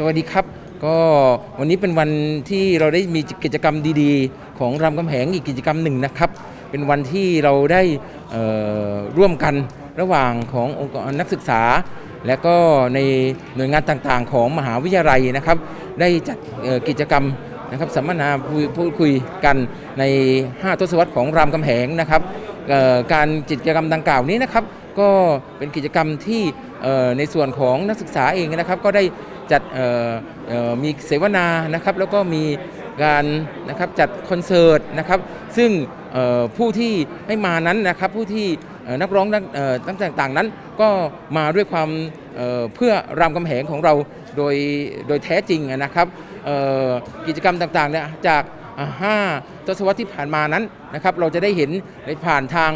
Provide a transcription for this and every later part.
สวัสดีครับ ก็วันนี้เป็นวันที่เราได้มีกิจกรรมดีๆ ของรามคำแหงอีกกิจกรรมหนึ่งนะครับ เป็นวันที่เราได้ร่วมกันระหว่างขององค์กรนักศึกษา และก็ในหน่วยงานต่างๆ ของมหาวิทยาลัยนะครับ ได้จัดกิจกรรมนะครับสัมมนาพูดคุยกันใน 5 ทศวรรษของรามคำแหงนะครับการกิจกรรมดังกล่าวนี้นะครับ ก็เป็นกิจกรรมที่ในส่วนของนักศึกษาเองนะครับ ก็ได้ จัดมีเสวนานะครับแล้วก็มีการนะครับจัดคอนเสิร์ตนะครับซึ่งผู้ที่ให้มานั้นนะครับผู้ที่นักร้องนักเอ่อต่างๆนั้น ก็มาด้วยความเเพื่อรามคำแหงของเราโดยโดยแท้จริงนะครับกิจกรรมต่างๆเนี่ยจากห้าทศวรรษที่ผ่านมานั้นนะครับเราจะได้เห็นในผ่านทาง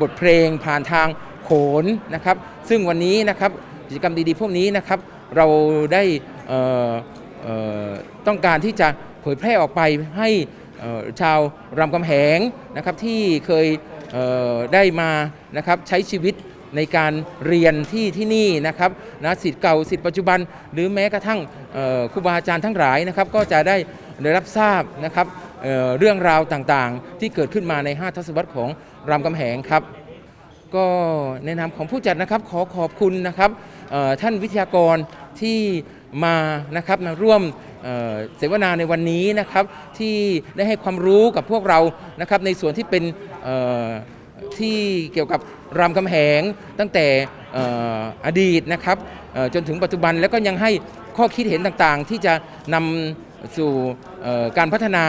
บทเพลงผ่านทางโขนนะครับ ซึ่งวันนี้นะครับกิจกรรมดีๆ พวกนี้นะครับ เราได้ต้องการที่จะเผยแพร่ออกไปให้ชาวรามคำแหงนะครับที่เคยเได้มานะครับใช้ชีวิตในการเรียนที่ที่นี่นะครับนะสิทธิ์เก่าสิทธิ์ปัจจุบัน หรือแม้กระทั่งครูบาอาจารย์ทั้งหลายนะครับก็จะได้ได้รับทราบนะครับเเรื่องราวต่างๆ ที่เกิดขึ้นมาใน 5 ทศวรรษของรามคำแหงครับ ก็ในนามของผู้จัดนะครับขอขอบคุณนะครับท่านวิทยากรที่มานะครับมาร่วมเสวนาในวันนี้นะครับ ที่ได้ให้ความรู้กับพวกเรานะครับ ในส่วนที่เป็นที่เกี่ยวกับรามคำแหงตั้งแต่อออดีตนะครับจนถึงปัจจุบันแล้วก็ยังให้ข้อคิดเห็นต่างๆ ที่จะนำสู่การพัฒนา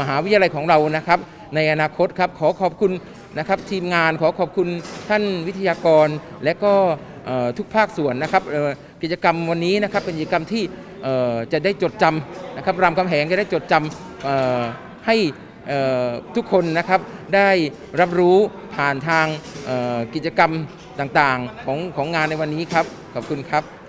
มหาวิทยาลัยของเรานะครับ ในอนาคตครับขอขอบคุณ นะครับทีมงานขอขอบคุณท่านวิทยากรและก็ทุกภาคส่วนนะครับกิจกรรมวันนี้นะครับเป็นกิจกรรมที่จะได้จดจำนะครับรามคำแหงจะได้จดจำให้ทุกคนนะครับได้รับรู้ผ่านทางกิจกรรมต่างๆของของงานในวันนี้ครับ ขอบคุณครับ